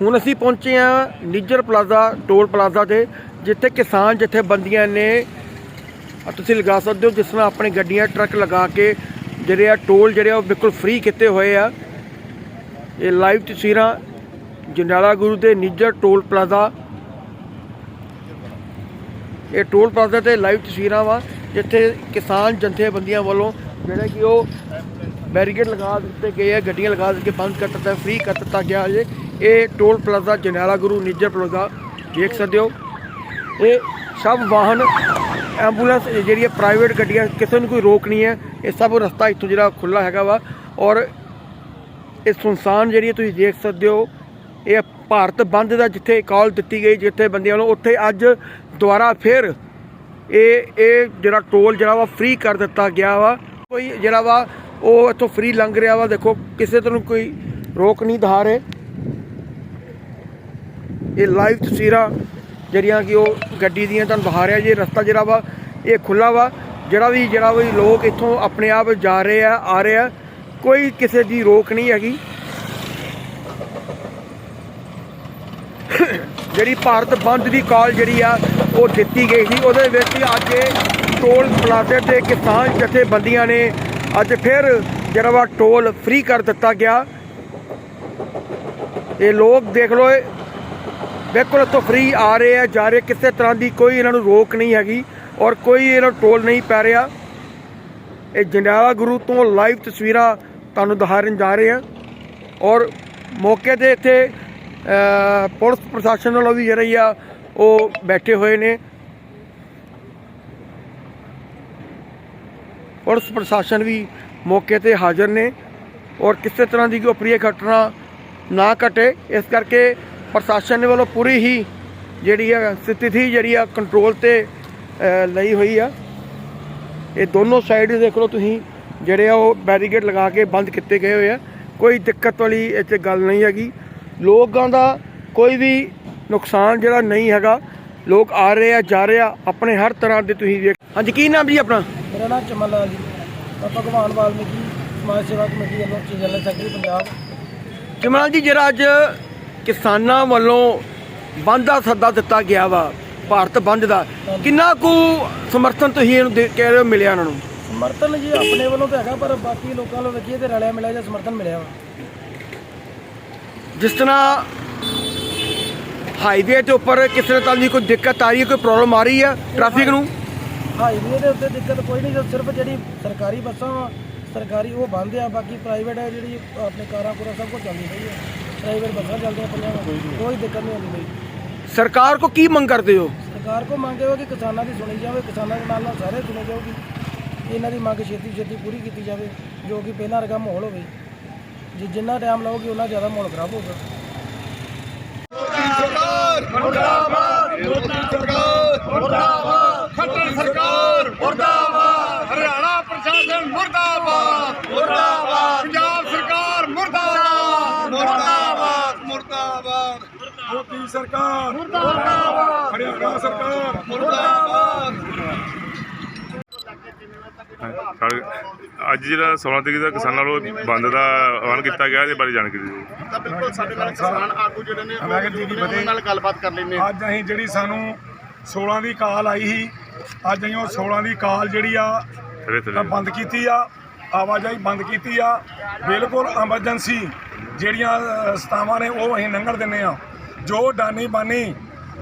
ਹੁਣ ਅਸੀਂ ਪਹੁੰਚੇ ਆ ਨਿੱਜਰ ਪਲਾਜ਼ਾ, ਟੋਲ ਪਲਾਜ਼ਾ ਤੇ ਜਿੱਥੇ ਕਿਸਾਨ ਜਥੇਬੰਦੀਆਂ ਨੇ ਤੁਸੀਂ ਲਗਾ ਸਕਦੇ ਹੋ, ਜਿਸ ਤਰ੍ਹਾਂ ਆਪਣੀ ਗੱਡੀਆਂ, ਟਰੱਕ ਲਗਾ ਕੇ ਜਿਹੜੇ ਆ ਟੋਲ ਜਿਹੜੇ ਆ ਉਹ ਬਿਲਕੁਲ ਫ੍ਰੀ ਕੀਤੇ ਹੋਏ ਆ। ਇਹ ਲਾਈਵ ਤਸਵੀਰਾਂ ਜੰਡਾਲਾ ਗੁਰੂ ਦੇ ਨਿੱਜਰ ਟੋਲ ਪਲਾਜ਼ਾ। ਇਹ ਟੋਲ ਪਲਾਜ਼ਾ ਤੇ ਲਾਈਵ ਤਸਵੀਰਾਂ ਵਾ, ਜਿੱਥੇ ਕਿਸਾਨ ਜਥੇਬੰਦੀਆਂ ਵੱਲੋਂ ਜਿਹੜੇ ਕਿ ਉਹ ਬੈਰੀਕੇਡ ਲਗਾ ਦਿੱਤੇ ਗਏ ਆ, ਗੱਡੀਆਂ ਲਗਾ ਦਿੱਤੇ ਬੰਦ ਕਰ ਦਿੱਤਾ ਫ੍ਰੀ ਕਰ ਦਿੱਤਾ ਗਿਆ ਜੇ ਇਹ toll plaza Jandiala Guru Nijjar plaza ਦੇਖ ਸਕਦੇ ਹੋ। ਇਹ ਸਭ ਵਾਹਨ, ਐਂਬੂਲੈਂਸ ਜਿਹੜੀ ਹੈ, ਪ੍ਰਾਈਵੇਟ ਗੱਡੀਆਂ, ਕਿਸੇ ਨੂੰ ਕੋਈ ਰੋਕ ਨਹੀਂ ਹੈ। ਇਹ ਸਭ ਰਸਤਾ ਇੱਥੋਂ ਜਿਹੜਾ ਖੁੱਲਾ ਹੈਗਾ ਵਾ। ਔਰ ਇਹ ਸੁਨਸਾਨ ਜਿਹੜੀ ਹੈ, ਤੁਸੀਂ ਦੇਖ ਸਕਦੇ ਹੋ। ਇਹ ਭਾਰਤ ਬੰਦ ਦਾ ਜਿੱਥੇ ਕਾਲ ਦਿੱਤੀ ਗਈ, ਜਿੱਥੇ ਬੰਦਿਆਂ ਨੂੰ ਉੱਥੇ ਅੱਜ ਦੁਬਾਰਾ ਫਿਰ ਇਹ ਇਹ ਜਿਹੜਾ ਟੋਲ ਜਿਹੜਾ ਵਾ ਫ੍ਰੀ ਕਰ ਦਿੱਤਾ ਗਿਆ ਵਾ। ਕੋਈ ਜਿਹੜਾ ਵਾ, ਉਹ ਇੱਥੋਂ ਫ੍ਰੀ ਲੰਘ ਰਿਹਾ ਵਾ। ਦੇਖੋ, ਕਿਸੇ ਤੋਂ ਕੋਈ ਰੋਕ ਨਹੀਂ ਦਿਖਾ ਰਹੇ। ਇਹ ਲਾਈਵ ਤਸਵੀਰਾਂ ਜਿਹੜੀਆਂ ਕਿ ਉਹ ਗੱਡੀ ਦੀਆਂ ਤੁਹਾਨੂੰ ਦਿਖਾ ਰਿਹਾ ਜੇ, ਰਸਤਾ ਜਿਹੜਾ ਵਾ, ਇਹ ਖੁੱਲਾ ਵਾ। ਜਿਹੜਾ ਵੀ ਜਿਹੜਾ ਵੀ ਲੋਕ ਇੱਥੋਂ ਆਪਣੇ ਆਪ ਜਾ ਰਹੇ ਆ ਆ ਰਹੇ ਆ, ਕੋਈ ਕਿਸੇ ਦੀ ਰੋਕ ਨਹੀਂ ਹੈਗੀ। ਜਿਹੜੀ ਭਾਰਤ ਬੰਦ ਦੀ ਕਾਲ ਜਿਹੜੀ ਆ, ਉਹ ਦਿੱਤੀ ਗਈ ਸੀ। ਉਹਦੇ ਵਿੱਚ ਅੱਜ ਟੋਲ ਪਲਾਜ਼ੇ ਤੇ ਕਿਸਾਨ ਜਥੇਬੰਦੀਆਂ ਨੇ ਅੱਜ ਫਿਰ ਜਿਹੜਾ ਵਾ ਟੋਲ ਫ੍ਰੀ ਕਰ ਦਿੱਤਾ ਗਿਆ। ਇਹ ਲੋਕ ਦੇਖ ਲਓ ਬਿਲਕੁਲ ਇੱਥੋਂ ਫ੍ਰੀ ਆ ਰਹੇ ਆ, ਜਾ ਰਹੇ ਕਿਸੇ ਤਰ੍ਹਾਂ ਦੀ ਕੋਈ ਇਹਨਾਂ ਨੂੰ ਰੋਕ ਨਹੀਂ ਹੈਗੀ ਔਰ ਕੋਈ ਇਹਨਾਂ ਨੂੰ ਟੋਲ ਨਹੀਂ ਪੈ ਰਿਹਾ। ਇਹ ਜੰਡਿਆਲਾ ਗੁਰੂ ਤੋਂ ਲਾਈਵ ਤਸਵੀਰਾਂ ਤੁਹਾਨੂੰ ਦਿਖਾਉਣ ਜਾ ਰਹੇ ਹਾਂ ਔਰ ਮੌਕੇ ਤੇ ਇੱਥੇ ਪੁਲਿਸ ਪ੍ਰਸ਼ਾਸਨ ਵੱਲੋਂ ਵੀ ਜਿਹੜੀ ਆ, ਉਹ ਬੈਠੇ ਹੋਏ ਨੇ। ਪੁਲਿਸ ਪ੍ਰਸ਼ਾਸਨ ਵੀ ਮੌਕੇ ਤੇ ਹਾਜ਼ਰ ਨੇ ਔਰ ਕਿਸੇ ਤਰ੍ਹਾਂ ਦੀ ਕੋਈ ਅਪਰੀय ਘਟਨਾ ਨਾ ਘਟੇ। ਇਸ ਕਰਕੇ ਪ੍ਰਸ਼ਾਸਨ ਵੱਲੋਂ ਪੂਰੀ ਹੀ ਜਿਹੜੀ ਆ ਸਥਿਤੀ ਜਿਹੜੀ ਆ ਕੰਟਰੋਲ ਤੇ ਲਈ ਹੋਈ ਆ। ਇਹ ਦੋਨੋਂ ਸਾਈਡ ਦੇਖ ਲਓ ਤੁਸੀਂ ਜਿਹੜੇ ਆ ਉਹ ਬੈਰੀਕੇਡ ਲਗਾ ਕੇ ਬੰਦ ਕੀਤੇ ਗਏ ਹੋਏ ਆ। ਕੋਈ ਦਿੱਕਤ ਵਾਲੀ ਇੱਥੇ ਗੱਲ ਨਹੀਂ ਹੈਗੀ। ਲੋਕਾਂ ਦਾ ਕੋਈ ਵੀ ਨੁਕਸਾਨ ਜਿਹੜਾ ਨਹੀਂ ਹੈਗਾ। ਲੋਕ ਆ ਰਹੇ ਆ ਜਾ ਰਹੇ ਆ ਆਪਣੇ ਹਰ ਤਰ੍ਹਾਂ ਦੇ ਤੁਸੀਂ ਦੇਖ ਹਾਂਜੀ ਕੀ ਨਾਮ ਜੀ ਆਪਣਾ? ਮੇਰਾ ਨਾਮ ਚਮਨ ਲਾਲ ਜੀ। ਮੈਂ ਭਗਵਾਨ ਵਾਲਮੀਕੀ ਸਮਾਜ ਸੇਵਾ ਕਮੇਟੀ ਵੱਲੋਂ ਜਨਰਲ ਸੈਕਟਰੀ ਪੰਜਾਬ। ਜਮਨਾਲ ਜੀ ਜਿਹੜਾ ਅੱਜ ਕਿਸਾਨਾਂ ਵੱਲੋਂ ਬੰਦ ਦਾ ਸੱਦਾ ਦਿੱਤਾ ਗਿਆ ਵਾ ਭਾਰਤ ਬੰਦ ਦਾ। ਕਿੰਨਾ ਕੁ ਸਮਰਥਨ ਤੁਸੀਂ ਇਹਨੂੰ ਦੇ- ਕਹਿ ਰਹੇ ਹੋ ਮਿਲਿਆ ਉਹਨਾਂ ਨੂੰ? ਸਮਰਥਨ ਜੀ ਆਪਣੇ ਵੱਲੋਂ ਤਾਂ ਹੈਗਾ ਪਰ ਬਾਕੀ ਲੋਕਾਂ ਵੱਲੋਂ ਵੇਖੀਏ ਤੇ ਰਲਿਆ ਮਿਲਿਆ ਜਾਂ ਸਮਰਥਨ ਮਿਲਿਆ ਵਾ। ਜਿਸ ਤਰ੍ਹਾਂ ਹਾਈਵੇ ਦੇ ਉੱਪਰ ਕਿਸੇ ਤਰ੍ਹਾਂ ਦੀ ਕੋਈ ਦਿੱਕਤ ਆ ਰਹੀ ਹੈ ਕੋਈ ਪ੍ਰੋਬਲਮ ਆ ਰਹੀ ਹੈ ਟ੍ਰੈਫਿਕ ਨੂੰ? ਹਾਈਵੇ ਦੇ ਉੱਤੇ ਦਿੱਕਤ ਕੋਈ ਨਹੀਂ ਸਿਰਫ ਜਿਹੜੀ ਸਰਕਾਰੀ ਬੱਸਾਂ ਵਾ ਸਰਕਾਰੀ ਉਹ ਬੰਦ ਆ ਬਾਕੀ ਪ੍ਰਾਈਵੇਟ ਹੈ ਜਿਹੜੀ ਆਪਣੇ ਕਾਰਾਂ ਪੂਰਾ ਸਭ ਕੁਝ ਚੱਲਦੀ ਪਈ ਹੈ ਪ੍ਰਾਈਵੇਟ ਬੱਸਾਂ ਚੱਲਦੀਆਂ ਪਈਆਂ ਵਾ ਕੋਈ ਦਿੱਕਤ ਨਹੀਂ ਆਉਂਦੀ। ਪਈ ਸਰਕਾਰ ਕੋ ਕੀ ਮੰਗ ਕਰਦੇ ਹੋ? ਸਰਕਾਰ ਕੋ ਮੰਗੇ ਹੋ ਕਿ ਕਿਸਾਨਾਂ ਦੀ ਸੁਣੀ ਜਾਵੇ ਕਿਸਾਨਾਂ ਦੇ ਨਾਲ ਨਾਲ ਸਾਰੇ ਸੁਣੀ ਜਾਊਗੀ। ਇਹਨਾਂ ਦੀ ਮੰਗ ਛੇਤੀ ਛੇਤੀ ਪੂਰੀ ਕੀਤੀ ਜਾਵੇ ਜੋ ਕਿ ਪਹਿਲਾਂ ਵਰਗਾ ਮਾਹੌਲ ਹੋਵੇ। ਜੇ ਜਿੰਨਾ ਟਾਈਮ ਲਾਓਗੇ ਉਹਨਾਂ ਜ਼ਿਆਦਾ ਮਾਹੌਲ ਖਰਾਬ ਹੋਊਗਾ ਖੱਟਰ ਸਰਕਾਰ ਮੁਰਦਾਬਾਦ ਹਰਿਆਣਾ ਪ੍ਰਸ਼ਾਸਨ ਮੁਰਦਾਬਾਦ ਮੁਰਦਾਬਾਦ ਪੰਜਾਬ ਸਰਕਾਰ ਮੁਰਦਾਬਾਦ ਮੁਰਦਾਬਾਦ ਮੁਰਦਾਬਾਦ ਮੋਦੀ ਸਰਕਾਰ। ਮੁਰਦਾਬਾਦ। ਹਰਿਆਣਾ ਸਰਕਾਰ। ਮੁਰਦਾਬਾਦ। ਸਾਡੇ ਅੱਜ ਜਿਹੜਾ 16 ਤਰੀਕ ਦਾ ਕਿਸਾਨਾਂ ਵੱਲੋਂ ਬੰਦ ਦਾ ਐਲਾਨ ਕੀਤਾ ਗਿਆ ਇਹਦੇ ਬਾਰੇ ਜਾਣਕਾਰੀ ਦਿਓ। ਤਾਂ ਬਿਲਕੁਲ ਸਾਡੇ ਨਾਲ ਕਿਸਾਨ ਆਗੂ ਜਿਹੜੇ ਨੇ ਉਹ ਉਹਨਾਂ ਨਾਲ ਗੱਲਬਾਤ ਕਰ ਲੈਂਦੇ ਹਾਂ। ਅੱਜ ਅਸੀਂ ਜਿਹੜੀ ਸਾਨੂੰ 16 ਦੀ ਕਾਲ ਆਈ ਸੀ ਅੱਜ ਅਸੀਂ ਉਹ 16 ਦੀ ਕਾਲ ਜਿਹੜੀ ਆ ਤਾਂ ਬੰਦ ਕੀਤੀ ਆ ਆਵਾਜਾਈ ਬੰਦ ਕੀਤੀ ਆ। ਬਿਲਕੁਲ ਐਮਰਜੈਂਸੀ ਜਿਹੜੀਆਂ ਸਤਾਵਾਂ ਨੇ ਉਹ ਅਸੀਂ ਲੰਘਣ ਦਿੰਨੇ ਆ ਜੋ ਡਾਨੀ ਬਾਨੀ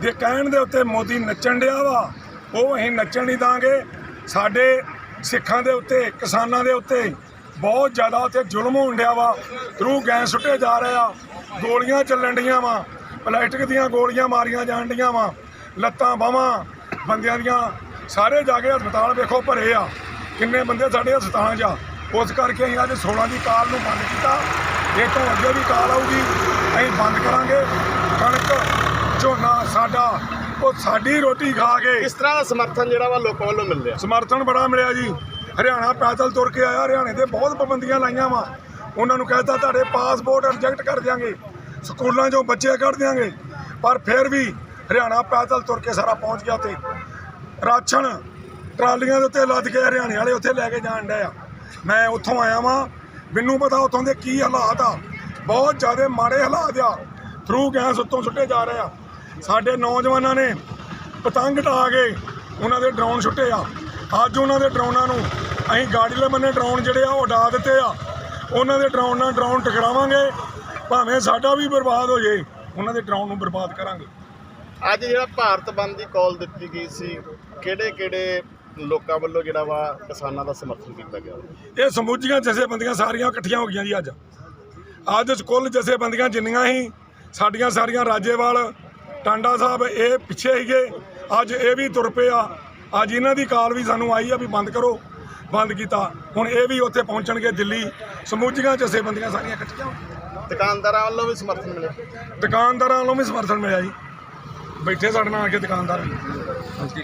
ਦੇ ਕਹਿਣ ਦੇ ਉੱਤੇ ਮੋਦੀ ਨੱਚਣ ਡਿਆ ਵਾ, ਉਹ ਅਸੀਂ ਨੱਚਣ ਨਹੀਂ ਦਾਂਗੇ। ਸਾਡੇ ਸਿੱਖਾਂ ਦੇ ਉੱਤੇ, ਕਿਸਾਨਾਂ ਦੇ ਉੱਤੇ ਬਹੁਤ ਜ਼ਿਆਦਾ ਉੱਤੇ ਜ਼ੁਲਮ ਹੋਣ ਡਿਆ ਵਾ। ਥਰੂ ਗੈਸ ਸੁੱਟੇ ਜਾ ਰਹੇ ਆ, ਗੋਲੀਆਂ ਚੱਲਣ ਡੀਆਂ ਵਾ, ਪਲਾਸਟਿਕ ਦੀਆਂ ਗੋਲੀਆਂ ਮਾਰੀਆਂ ਜਾਣ ਡੀਆਂ ਵਾ, ਲੱਤਾਂ ਬਾਹਾਂ ਬੰਦਿਆਂ ਦੀਆਂ। ਸਾਰੇ ਜਾ ਕੇ ਹਸਪਤਾਲ ਵੇਖੋ ਭਰੇ ਆ। ਕਿੰਨੇ ਬੰਦੇ ਸਾਡੇ ਹਸਪਤਾਲਾਂ 'ਚ ਆ। ਉਸ ਕਰਕੇ ਅਸੀਂ ਅੱਜ 16 ਦੀ ਕਾਲ ਨੂੰ ਬੰਦ ਕੀਤਾ। ਇਹ ਤੋਂ ਅੱਗੇ ਵੀ ਕਾਲ ਆਊਗੀ। ਅਸੀਂ ਬੰਦ ਕਰਾਂਗੇ। ਕਣਕ ਝੋਨਾ ਸਾਡਾ ਉਹ ਸਾਡੀ ਰੋਟੀ ਖਾ ਕੇ। ਇਸ ਤਰ੍ਹਾਂ ਦਾ ਸਮਰਥਨ ਜਿਹੜਾ ਵਾ ਲੋਕਾਂ ਵੱਲੋਂ ਮਿਲ ਰਿਹਾ? ਸਮਰਥਨ ਬੜਾ ਮਿਲਿਆ ਜੀ। ਹਰਿਆਣਾ ਪੈਦਲ ਤੁਰ ਕੇ ਆਇਆ ਹਰਿਆਣੇ ਦੇ ਬਹੁਤ ਪਾਬੰਦੀਆਂ ਲਾਈਆਂ ਵਾ। ਉਹਨਾਂ ਨੂੰ ਕਹਿਤਾ ਤੁਹਾਡੇ ਪਾਸਪੋਰਟ ਰਿਜੈਕਟ ਕਰ ਦਿਆਂਗੇ। ਸਕੂਲਾਂ 'ਚੋਂ ਬੱਚੇ ਕੱਢ ਦਿਆਂਗੇ। ਪਰ ਫਿਰ ਵੀ ਹਰਿਆਣਾ ਪੈਦਲ ਤੁਰ ਕੇ ਸਾਰਾ ਪਹੁੰਚ ਗਿਆ ਉੱਥੇ ਰਾਸ਼ਨ ਟਰਾਲੀਆਂ ਦੇ ਉੱਤੇ ਲੱਦ ਕੇ ਹਰਿਆਣੇ ਵਾਲੇ ਉੱਥੇ ਲੈ ਕੇ ਜਾਣ ਡਏ ਆ। ਮੈਂ ਉੱਥੋਂ ਆਇਆ ਵਾਂ। ਮੈਨੂੰ ਪਤਾ ਉੱਥੋਂ ਦੇ ਕੀ ਹਾਲਾਤ ਆ। ਬਹੁਤ ਜ਼ਿਆਦਾ ਮਾੜੇ ਹਾਲਾਤ ਆ। ਥਰੂ ਗੈਸ ਉੱਤੋਂ ਸੁੱਟੇ ਜਾ ਰਹੇ ਆ। ਸਾਡੇ ਨੌਜਵਾਨਾਂ ਨੇ ਪਤੰਗ ਢਾ ਕੇ ਉਹਨਾਂ ਦੇ ਡਰੋਨ ਸੁੱਟੇ ਆ। ਅੱਜ ਉਹਨਾਂ ਦੇ ਡਰੋਨਾਂ ਨੂੰ ਅਸੀਂ ਗਾੜੀ ਬੰਨੇ ਡਰੋਨ ਜਿਹੜੇ ਆ ਉਹ ਉਡਾ ਦਿੱਤੇ ਆ। ਉਹਨਾਂ ਦੇ ਡਰੋਨ ਨਾਲ ਡਰੋਨ ਟਕਰਾਵਾਂਗੇ। ਭਾਵੇਂ ਸਾਡਾ ਵੀ ਬਰਬਾਦ ਹੋ ਜੇ ਉਹਨਾਂ ਦੇ ਡਰੋਨ ਨੂੰ ਬਰਬਾਦ ਕਰਾਂਗੇ। ਅੱਜ ਜਿਹੜਾ ਭਾਰਤ ਬੰਦ ਦੀ ਕਾਲ ਦਿੱਤੀ ਗਈ ਸੀ ਕਿਹੜੇ ਕਿਹੜੇ ਲੋਕਾਂ ਵੱਲੋਂ ਜਿਹੜਾ ਵਾ ਕਿਸਾਨਾਂ ਦਾ ਸਮਰਥਨ ਕੀਤਾ ਗਿਆ? ਇਹ ਸਮੂਜੀਆਂ ਜਥੇਬੰਦੀਆਂ ਸਾਰੀਆਂ ਇਕੱਠੀਆਂ ਹੋ ਗਈਆਂ ਜੀ ਅੱਜ। ਅੱਜ ਕੁੱਲ ਜਥੇਬੰਦੀਆਂ ਜਿੰਨੀਆਂ ਸੀ ਸਾਡੀਆਂ ਸਾਰੀਆਂ ਰਾਜੇਵਾਲ ਟਾਂਡਾ ਸਾਹਿਬ ਇਹ ਪਿੱਛੇ ਸੀਗੇ। ਅੱਜ ਇਹ ਵੀ ਤੁਰ ਪਏ ਆ। ਅੱਜ ਇਹਨਾਂ ਦੀ ਕਾਲ ਵੀ ਸਾਨੂੰ ਆਈ ਆ ਵੀ ਬੰਦ ਕਰੋ। ਬੰਦ ਕੀਤਾ। ਹੁਣ ਇਹ ਵੀ ਉੱਥੇ ਪਹੁੰਚਣਗੇ ਦਿੱਲੀ। ਸਮੂਜੀਆਂ ਜਥੇਬੰਦੀਆਂ ਸਾਰੀਆਂ ਇਕੱਠੀਆਂ। ਦੁਕਾਨਦਾਰਾਂ ਵੱਲੋਂ ਵੀ ਸਮਰਥਨ ਮਿਲਿਆ? ਦੁਕਾਨਦਾਰਾਂ ਵੱਲੋਂ ਵੀ ਸਮਰਥਨ ਮਿਲਿਆ ਜੀ। ਬੈਠੇ ਸਾਡੇ ਨਾਲ ਆ ਕੇ ਦੁਕਾਨਦਾਰ। ਵੀ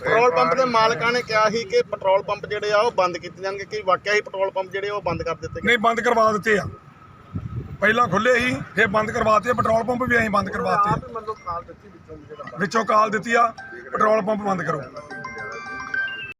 ਪੈਟਰੋਲ ਪੰਪ ਦੇ ਮਾਲਕਾਂ ਨੇ ਕਿਹਾ ਸੀ ਕਿ ਪੈਟਰੋਲ ਪੰਪ ਜਿਹੜੇ ਆ ਉਹ ਬੰਦ ਕੀਤੇ ਜਾਣਗੇ। ਕਿ ਵਾਕਿਆ ਹੀ ਪੈਟਰੋਲ ਪੰਪ ਜਿਹੜੇ ਉਹ ਬੰਦ ਕਰ ਦਿੱਤੇ ਗਏ? ਨਹੀਂ ਬੰਦ ਕਰਵਾ ਦਿੱਤੇ ਆ। ਪਹਿਲਾਂ ਖੁੱਲੇ ਸੀ ਫਿਰ ਬੰਦ ਕਰਵਾਤੇ ਪੈਟਰੋਲ ਪੰਪ ਵੀ ਅਸੀਂ ਬੰਦ ਕਰਵਾਤੇ। ਵਿੱਚੋਂ ਕਾਲ ਦਿੱਤੀ ਆ ਪੈਟਰੋਲ ਪੰਪ ਬੰਦ ਕਰੋ।